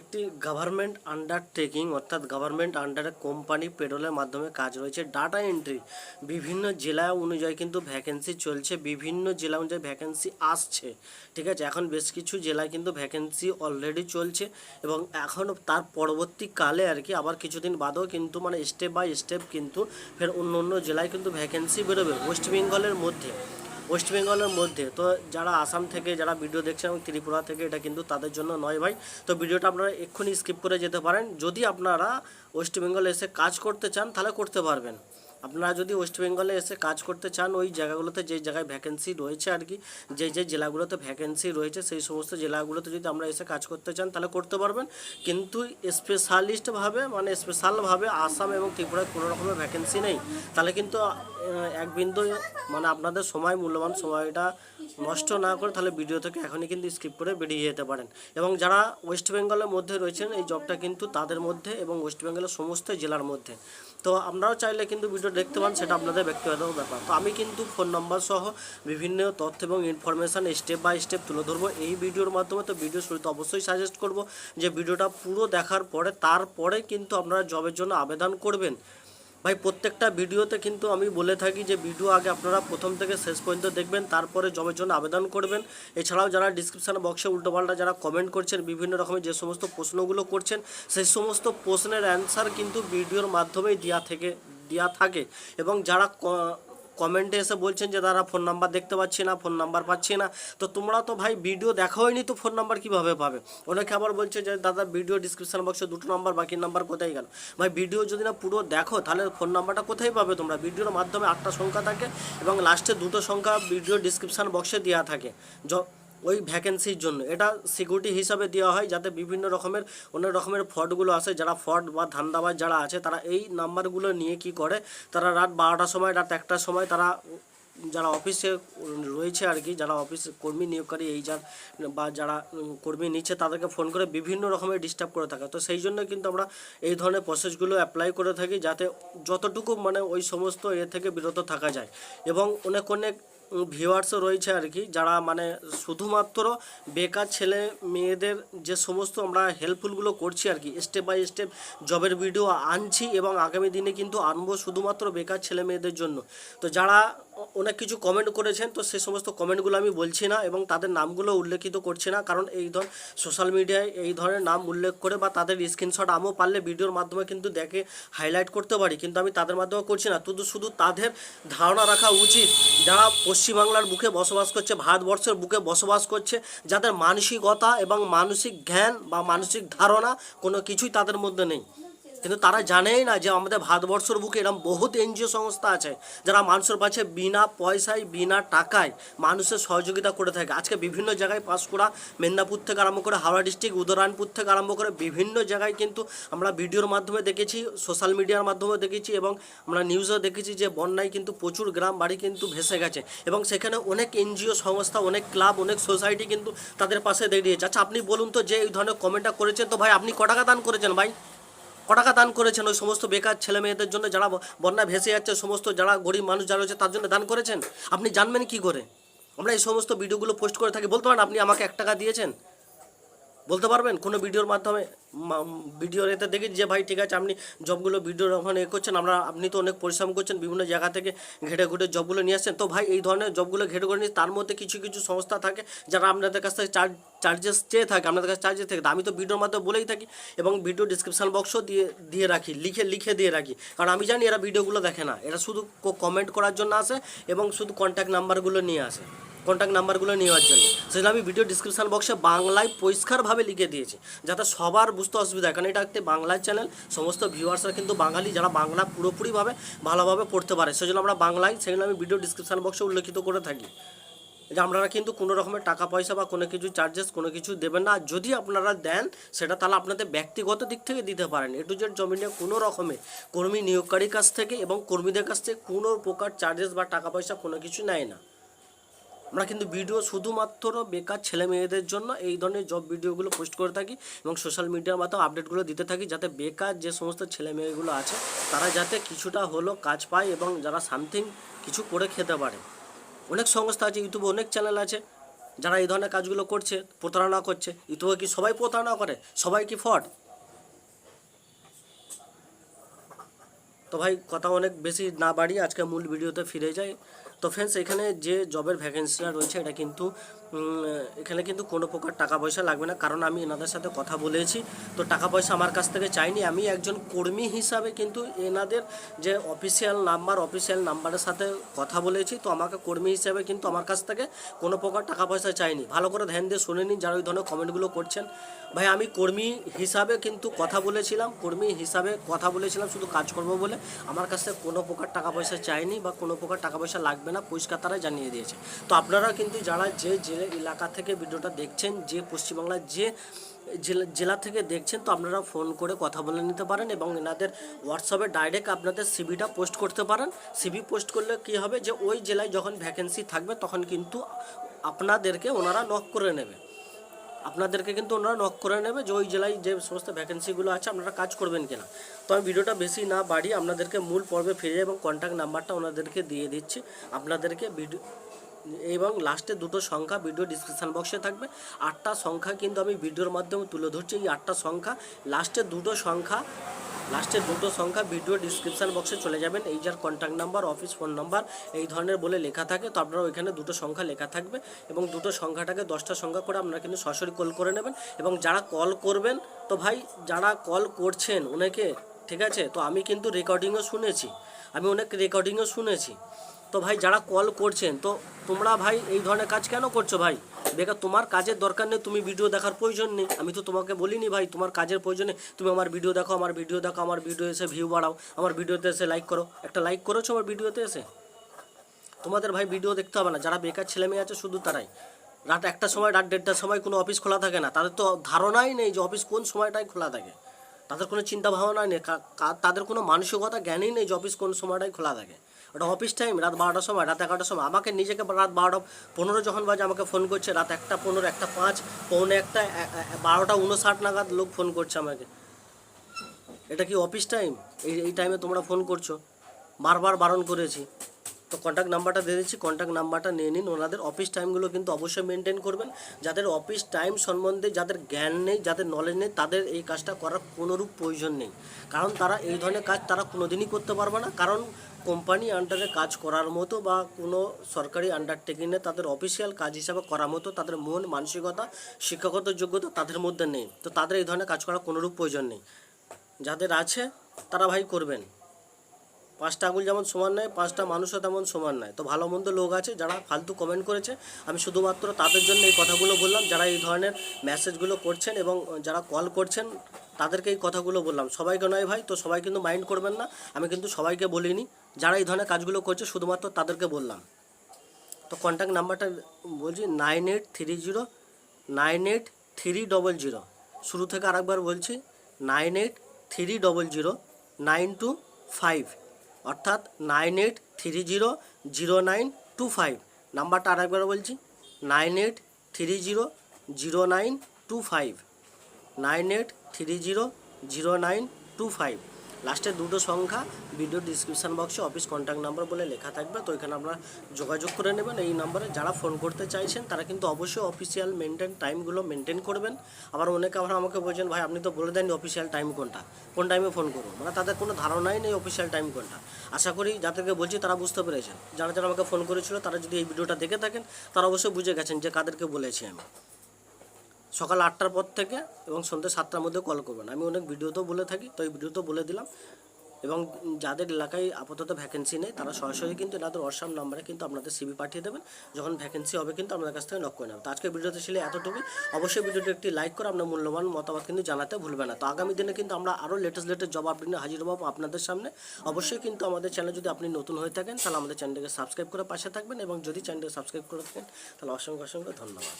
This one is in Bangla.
একটি গভর্নমেন্ট আন্ডারটেকিং অর্থাৎ গভর্নমেন্ট আন্ডারে কোম্পানি পেরোলের মাধ্যমে কাজ রয়েছে। ডাটা এন্ট্রি বিভিন্ন জেলা অনুযায়ী কিন্তু ভ্যাকেন্সি চলছে, বিভিন্ন জেলা অনুযায়ী ভ্যাকেন্সি আসছে, ঠিক আছে? এখন বেশ কিছু জেলায় কিন্তু ভ্যাকেন্সি অলরেডি চলছে এবং এখন তার পরবর্তীকালে আর কি আবার কিছুদিন বাদেও কিন্তু মানে স্টেপ বাই স্টেপ কিন্তু ফের অন্য অন্য জেলায় কিন্তু ভ্যাকেন্সি বেরোবে। ওয়েস্ট বেঙ্গলের মধ্যে। ওয়েস্ট বেঙ্গলের মধ্যে। তো যারা আসাম থেকে, যারা ভিডিও দেখছেন এবং ত্রিপুরা থেকে, এটা কিন্তু তাদের জন্য নয় ভাই। তো ভিডিওটা আপনারা এক্ষুনি স্কিপ করে যেতে পারেন। যদি আপনারা ওয়েস্ট বেঙ্গলে এসে কাজ করতে চান, তাহলে করতে পারবেন। আপনারা যদি ওয়েস্ট বেঙ্গলে এসে কাজ করতে চান, ওই জায়গাগুলোতে যে জায়গায় ভ্যাকেন্সি রয়েছে আর কি, যে যে জেলাগুলোতে ভ্যাকেন্সি রয়েছে, সেই সমস্ত জেলাগুলোতে যদি আমরা এসে কাজ করতে চান, তাহলে করতে পারবেন। কিন্তু স্পেশালিস্টভাবে মানে স্পেশালভাবে আসাম এবং ত্রিপুরায় কোনো রকমের ভ্যাকেন্সি নেই। তাহলে কিন্তু এক বিন্দু মানে আপনাদের সময়, মূল্যবান সময়টা নষ্ট না করে তাহলে ভিডিও থেকে এখনই কিন্তু স্কিপ করে বেরিয়ে যেতে পারেন। এবং যারা ওয়েস্ট বেঙ্গলের মধ্যে রয়েছেন, এই জবটা কিন্তু তাদের মধ্যে এবং ওয়েস্ট বেঙ্গলের সমস্ত জেলার মধ্যে। তো আপনারাও চাইলে কিন্তু ভিডিও দেখতে পান, সেটা আপনাদের ব্যক্তিগত ব্যাপার। তো আমি কিন্তু ফোন নাম্বার সহ বিভিন্ন তথ্য এবং ইনফরমেশান স্টেপ বাই স্টেপ তুলে ধরবো। এই ভিডিওর মাধ্যমে তো ভিডিও শুরুতে অবশ্যই সাজেস্ট করব যে ভিডিওটা পুরো দেখার পরে, তারপরে কিন্তু আপনারা জবের জন্য আবেদন করবেন। ভাই, প্রত্যেকটা ভিডিওতে কিন্তু আমি বলে থাকি যে ভিডিও আগে আপনারা প্রথম থেকে শেষ পর্যন্ত দেখবেন, তারপরে জবের জন্য আবেদন করবেন। এছাড়াও যারা ডিসক্রিপশান বক্সে উল্টোপাল্টা যারা কমেন্ট করছেন, বিভিন্ন রকমের যে সমস্ত প্রশ্নগুলো করছেন, সেই সমস্ত প্রশ্নের অ্যান্সার কিন্তু ভিডিওর মাধ্যমেই দেওয়া থেকে দেওয়া থাকে। এবং যারা কমেন্টে এসে বলছেন যে দাদা ফোন নাম্বার দেখতে পাচ্ছি না ফোন নাম্বার পাচ্ছি না। তো তোমরা তো ভাই ভিডিও দেখা হয়নি তো ফোন নাম্বার কীভাবে পাবে? অনেকে আবার বলছে যে, দাদা ভিডিও ডিসক্রিপশান বক্সে দুটো নাম্বার বাকি নাম্বার কোথায় গেল? ভাই ভিডিও যদি না পুরো দেখো, তাহলে ফোন নাম্বারটা কোথায় পাবে তোমরা? ভিডিওর মাধ্যমে আটটা সংখ্যা থাকে এবং লাস্টে দুটো সংখ্যা ভিডিও ডিসক্রিপশান বক্সে দেওয়া থাকে। য- ওই ভ্যাকেন্সির জন্য। এটা সিকিউরিটি হিসাবে দেওয়া হয় যাতে বিভিন্ন রকমের অনেক রকমের ফ্রডগুলো আসে। যারা ফ্রড বা ধান্দাবাজ যারা আছে, তারা এই নাম্বারগুলো নিয়ে কি করে? তারা রাত বারোটার সময়, রাত একটার সময় তারা যারা অফিসে রয়েছে আর কি, যারা অফিস কর্মী নিয়োগকারী এই যার বা যারা কর্মী নিচ্ছে, তাদেরকে ফোন করে বিভিন্ন রকমের ডিস্টার্ব করে থাকে। তো সেই জন্য কিন্তু আমরা এই ধরনের প্রসেসগুলো অ্যাপ্লাই করে থাকি যাতে যতটুকু মানে ওই সমস্ত এ থেকে বিরত থাকা যায়। এবং অনেক অনেক ভিউয়ার্সও রয়েছে আর কি, যারা মানে শুধুমাত্র বেকার ছেলে মেয়েদের যে সমস্ত আমরা হেল্পফুলগুলো করছি আর কি স্টেপ বাই স্টেপ জবের ভিডিও আনছি এবং আগামী দিনে কিন্তু আনব শুধুমাত্র বেকার ছেলে মেয়েদের জন্য। তো যারা অনেক কিছু কমেন্ট করেছেন, তো সে সমস্ত কমেন্টগুলো আমি বলছি না এবং তাদের নামগুলো উল্লেখিত করছি না। কারণ এই ধর সোশ্যাল মিডিয়ায় এই ধরনের নাম উল্লেখ করে বা তাদের স্ক্রিনশট আমিও পারলে ভিডিওর মাধ্যমে কিন্তু দেখে হাইলাইট করতে পারি, কিন্তু আমি তাদের মাধ্যমে করছি না। শুধু শুধু তাদের ধারণা রাখা উচিত। যারা পশ্চিমবাংলার বুকে বসবাস করছে, ভারতবর্ষের বুকে বসবাস করছে, যাদের মানসিকতা এবং মানসিক জ্ঞান বা মানসিক ধারণা কোনো কিছুই তাদের মধ্যে নেই। কিন্তু তারা জানেই না যে আমাদের ভারতবর্ষের বুকে এরকম বহুত এনজিও সংস্থা আছে, যারা মানুষের কাছে বিনা পয়সায়, বিনা টাকায় মানুষের সহযোগিতা করে থাকে। আজকে বিভিন্ন জায়গায় পাঁশকুড়া, মেদিনীপুর থেকে আরম্ভ করে হাওড়া ডিস্ট্রিক্ট উদয়রানপুর থেকে আরম্ভ করে বিভিন্ন জায়গায় কিন্তু আমরা ভিডিওর মাধ্যমে দেখেছি, সোশ্যাল মিডিয়ার মাধ্যমে দেখেছি এবং আমরা নিউজেও দেখেছি যে বন্যায় কিন্তু প্রচুর গ্রাম বাড়ি কিন্তু ভেসে গেছে এবং সেখানে অনেক এনজিও সংস্থা, অনেক ক্লাব, অনেক সোসাইটি কিন্তু তাদের পাশে দাঁড়িয়েছে আচ্ছা আপনি বলুন তো যে এই ধরনের কমেন্টটা করেছেন, তো ভাই আপনি ক টাকা দান করেছেন ভাই? টাকা দান করেছেন ওই সমস্ত বেকার ছেলে মেয়েদের জন্য যারা বন্যা ভেসে যাচ্ছে, সমস্ত যারা গরিব মানুষ যারা রয়েছে তার জন্য দান করেছেন? আপনি জানবেন কি করে? আমরা এই সমস্ত ভিডিওগুলো পোস্ট করে থাকি। বলতে পারেন, আপনি আমাকে এক টাকা দিয়েছেন? বলতে পারবেন? কোনো ভিডিওর মাধ্যমে ভিডিওর এতে দেখি যে, ভাই, ঠিক আছে, আপনি জবগুলো ভিডিওর ওখানে এ করছেন, আমরা, আপনি তো অনেক পরিশ্রম করছেন, বিভিন্ন জায়গা থেকে ঘেটে ঘুটে জবগুলো নিয়ে আসছেন। তো ভাই, এই ধরনের জবগুলো ঘেটে ঘুরে নিয়ে, তার মধ্যে কিছু কিছু সংস্থা থাকে যারা আপনাদের কাছ থেকে চার্জ চার্জেস চেয়ে থাকে, আপনাদের কাছে চার্জেস থেকে। আমি তো ভিডিওর মাধ্যমে বলেই থাকি এবং ভিডিও ডিসক্রিপশন বক্সও দিয়ে দিয়ে রাখি, লিখে লিখে দিয়ে রাখি। কারণ আমি জানি এরা ভিডিওগুলো দেখে না। এরা শুধু কমেন্ট করার জন্য আসে এবং শুধু কন্ট্যাক্ট নাম্বারগুলো নিয়ে আসে। কন্ট্যাক্ট নাম্বারগুলো নেওয়ার জন্য। সেটা আমি ভিডিও ডিসক্রিপশন বক্সে বাংলায় পরিষ্কারভাবে লিখে দিয়েছি, যাতে সবার বুঝতে অসুবিধা কারণ এটা একটি বাংলার চ্যানেল সমস্ত ভিউয়ার্সরা কিন্তু বাঙালি, যারা বাংলা পুরোপুরিভাবে ভালোভাবে পড়তে পারে। সেজন্য আমরা বাংলায় সেগুলো আমি ভিডিও ডিসক্রিপশন বক্সে উল্লেখিত করে থাকি। যে আপনারা কিন্তু কোনো রকমের টাকা পয়সা বা কোনো কিছু চার্জেস কোনো কিছু দেবেন না। যদি আপনারা দেন, সেটা তাহলে আপনাদের ব্যক্তিগত দিক থেকে দিতে পারেন। এ টু জেড জমি নিয়ে কোনো রকমের কর্মী নিয়োগকারীর কাছ থেকে এবং কর্মীদের কাছ থেকে কোনো প্রকার চার্জেস বা টাকা পয়সা কোনো কিছু নেয় না। আমরা কিন্তু ভিডিও শুধুমাত্র বেকার ছেলে মেয়েদের জন্য এই ধরনের জব ভিডিওগুলো পোস্ট করে থাকি এবং সোশ্যাল মিডিয়ার মাধ্যমে আপডেটগুলো দিতে থাকি যাতে বেকার যে সমস্ত ছেলে মেয়েগুলো আছে তারা যাতে কিছুটা হলো কাজ পায় এবং যারা সামথিং কিছু করে খেতে পারে। অনেক সংস্থা আছে, ইউটিউবে অনেক চ্যানেল আছে, যারা এই ধরনের কাজগুলো করছে, প্রতারণা করছে। ইউটিউবে কি সবাই প্রতারণা করে? সবাই কি ফ্রড তো ভাই, কথা অনেক বেশি না বাড়িয়ে আজকে মূল ভিডিওতে ফিরে যাই। তো ফ্রেন্ডস এখানে যে জবের ভ্যাকেন্সিটা রয়েছে, এটা কিন্তু এখানে কিন্তু কোনো প্রকার টাকা পয়সা লাগবে না। কারণ আমি এনাদের সাথে কথা বলেছি, তো টাকা পয়সা আমার কাছ থেকে চাইনি। আমি একজন কর্মী হিসাবে কিন্তু এনাদের যে অফিসিয়াল নাম্বার অফিসিয়াল নাম্বারের সাথে কথা বলেছি, তো আমাকে কর্মী হিসাবে কিন্তু আমার কাছ থেকে কোনো প্রকার টাকা পয়সা চাইনি। ভালো করে ধ্যান দিয়ে শুনে নিন যারা ওই ধরনের কমেন্টগুলো করছেন। ভাই, আমি কর্মী হিসাবে কিন্তু কথা বলেছিলাম, কর্মী হিসাবে কথা বলেছিলাম, শুধু কাজ করব বলে। আমার কাছে কোনো প্রকার টাকা পয়সা চাইনি বা কোনো প্রকার টাকা পয়সা লাগবে না, পরিষ্কার তারা জানিয়ে দিয়েছে। তো আপনারা কিন্তু যারা যে জেলে এলাকা থেকে ভিডিওটা দেখছেন, যে পশ্চিমবাংলার যে জেলা জেলা থেকে দেখছেন, তো আপনারা ফোন করে কথা বলে নিতে পারেন এবং এনাদের হোয়াটসঅ্যাপে ডাইরেক্ট আপনাদের সিভিটা পোস্ট করতে পারেন। সিভি পোস্ট করলে কি হবে যে, ওই জেলায় যখন ভ্যাকেন্সি থাকবে, তখন কিন্তু আপনাদেরকে ওনারা নক করে নেবে। আপনাদেরকে কিন্তু ওনারা নক করে নেবে যে ওই জেলায় যে সমস্ত ভ্যাকেন্সিগুলো আছে, আপনারা কাজ করবেন কিনা। তো আমি ভিডিওটা বেশি না বাড়িয়ে আপনাদেরকে মূল পর্বে ফিরে এবং কন্ট্যাক্ট নাম্বারটা ওনাদেরকে দিয়ে দিচ্ছি। আপনাদেরকে ভিডিও এবং লাস্টে দুটো সংখ্যা ভিডিও ডিসক্রিপশান বক্সে থাকবে। আটটা সংখ্যা কিন্তু আমি ভিডিওর মাধ্যমে তুলে ধরছি। এই আটটা সংখ্যা লাস্টে দুটো সংখ্যা লাস্টে দুটো সংখ্যা ভিডিও ডিসক্রিপশান বক্সে চলে যাবেন। এই যার contact number office phone number এই ধরনের বলে লেখা থাকে। তো আপনারা ওইখানে দুটো সংখ্যা লেখা থাকবে এবং দুটো সংখ্যাটাকে দশটা সংখ্যা করে আপনারা কিন্তু সরাসরি কল করে নেবেন এবং যারা কল করবেন, তো ভাই যারা কল করছেন অনেকে, ঠিক আছে? তো আমি কিন্তু রেকর্ডিংও শুনেছি। আমি অনেক রেকর্ডিংও শুনেছি। তো ভাই যারা কল করছেন, তো তোমরা ভাই এই ধরনের কাজ কেন করছ ভাই? বেকার তোমার কাজের দরকার নেই, তুমি ভিডিও দেখার প্রয়োজন নেই। আমি তো তোমাকে বলিনি ভাই, তোমার কাজের প্রয়োজনে তুমি আমার ভিডিও দেখো, আমার ভিডিও দেখো, আমার ভিডিও এসে ভিউ বাড়াও। আমার ভিডিওতে এসে লাইক করো। একটা লাইক করেছ আমার ভিডিওতে এসে? তোমাদের ভাই ভিডিও দেখতে হবে না। যারা বেকার ছেলে মেয়ে আছে, শুধু তারাই। রাত একটার সময়, রাত দেড়টার সময় কোনো অফিস খোলা থাকে না। তাদের তো ধারণাই নেই যে অফিস কোন সময়টাই খোলা থাকে। তাদের কোনো চিন্তা ভাবনা নেই তাদের কোনো মানসিকতা জ্ঞানই নেই যে অফিস কোন সময়টাই খোলা থাকে। ওটা অফিস টাইম রাত বারোটার সময়, রাত এগারোটার সময়। আমাকে নিজেকে রাত বারোটা, পনেরো যখন বাজে আমাকে ফোন করছে, রাত একটা পনেরো, একটা পাঁচ, পৌনে একটা বারোটা উনষাট নাগাদ লোক ফোন করছে আমাকে। এটা কি অফিস টাইম এই এই টাইমে তোমরা ফোন করছ? বারবার বারণ করেছি। তো কন্ট্যাক্ট নাম্বারটা দিয়ে দিচ্ছি কন্ট্যাক্ট নাম্বারটা নিয়ে নিন। ওনাদের অফিস টাইমগুলো কিন্তু অবশ্যই মেনটেন করবেন। যাদের অফিস টাইম সম্বন্ধে যাদের জ্ঞান নেই, যাদের নলেজ নেই, তাদের এই কাজটা করার কোনোরূপ প্রয়োজন নেই। কারণ তারা এই ধরনের কাজ তারা কোনোদিনই করতে পারবে না। কারণ কোম্পানি আন্ডারে কাজ করার মতো বা কোনো সরকারি আন্ডারটেকিংয়ে তাদের অফিসিয়াল কাজ হিসাবে করার মতো তাদের মন, মানসিকতা, শিক্ষাগত যোগ্যতা তাদের মধ্যে নেই। তো তাদের এই ধরনের কাজ করার কোনোরূপ প্রয়োজন নেই। যাদের আছে, তারা ভাই করবেন। পাঁচটা আঙুল যেমন সমান নয়, পাঁচটা মানুষও তেমন সমান নয়। তো ভালো মন্দ লোক আছে যারা ফালতু কমেন্ট করেছে। আমি শুধুমাত্র তাদের জন্য এই কথাগুলো বললাম, যারা এই ধরনের মেসেজগুলো করছেন এবং যারা কল করছেন, তাদেরকে এই কথাগুলো বললাম। সবাইকে নয় ভাই, তো সবাই কিন্তু মাইন্ড করবেন না। আমি কিন্তু সবাইকে বলিনি, যারা এই ধরনের কাজগুলো করছে, শুধুমাত্র তাদেরকে বললাম। তো কন্ট্যাক্ট নাম্বারটা বলছি nine eight three zero nine eight three double zero শুরু থেকে আরেকবার বলছি nine eight three double zero nine two five অর্থাৎ nine eight three zero zero nine two five. নাম্বারটা আরেকবার বলছি, nine eight three zero zero nine two five. Nine eight three zero zero nine two five. লাস্টে দুটো সংখ্যা ভিডিও ডিসক্রিপশান বক্সে অফিস কন্ট্যাক্ট নাম্বার বলে লেখা থাকবে, তো এখানে আপনারা যোগাযোগ করে নেবেন। এই নাম্বারে যারা ফোন করতে চাইছেন, তারা কিন্তু অবশ্যই অফিসিয়াল মেনটেন টাইমগুলো মেনটেন করবেন। আবার অনেকে আবার আমাকে বলছেন, ভাই, আপনি তো বলে দেননি অফিসিয়াল টাইম কোনটা? কোন টাইমে ফোন করব? মানে তাদের কোনো ধারণাই নেই অফিসিয়াল টাইম কোনটা। আশা করি যাদেরকে বলছি, তারা বুঝতে পেরেছেন। যারা যারা আমাকে ফোন করেছিল, তারা যদি এই ভিডিওটা দেখে থাকেন, তারা অবশ্যই বুঝে গেছেন যে কাদেরকে বলেছি আমি। সকাল আটটার পর থেকে এবং সন্ধ্যে সাতটার মধ্যে কল করবেন। আমি অনেক ভিডিওতেও বলে থাকি, তো এই ভিডিওতেও বলে দিলাম। এবং যাদের এলাকায় আপাতত ভ্যাকেন্সি নেই, তারা সরাসরি কিন্তু এনাদের হোয়াটসঅ্যাপ নাম্বারে কিন্তু আপনাদের সিবি পাঠিয়ে দেবেন। যখন ভ্যাকেন্সি হবে কিন্তু আপনাদের কাছ থেকে নক করে নেবেন। তো আজকে ভিডিওতে ছিল এতটুকুই। অবশ্যই ভিডিওটি একটি লাইক করে আপনার মূল্যবান মতামত কিন্তু জানাতে ভুলবেন না। তো আগামী দিনে কিন্তু আমরা আরও লেটেস্ট লেটেস্ট জব আপডেট হাজির হব আপনাদের সামনে। অবশ্যই কিন্তু আমাদের চ্যানেল যদি আপনি নতুন হয়ে থাকেন, তাহলে আমাদের চ্যানেলটিকে সাবস্ক্রাইব করে পাশে থাকবেন এবং যদি চ্যানেলটিকে সাবস্ক্রাইব করে থাকেন, তাহলে অসংখ্য অসংখ্য ধন্যবাদ।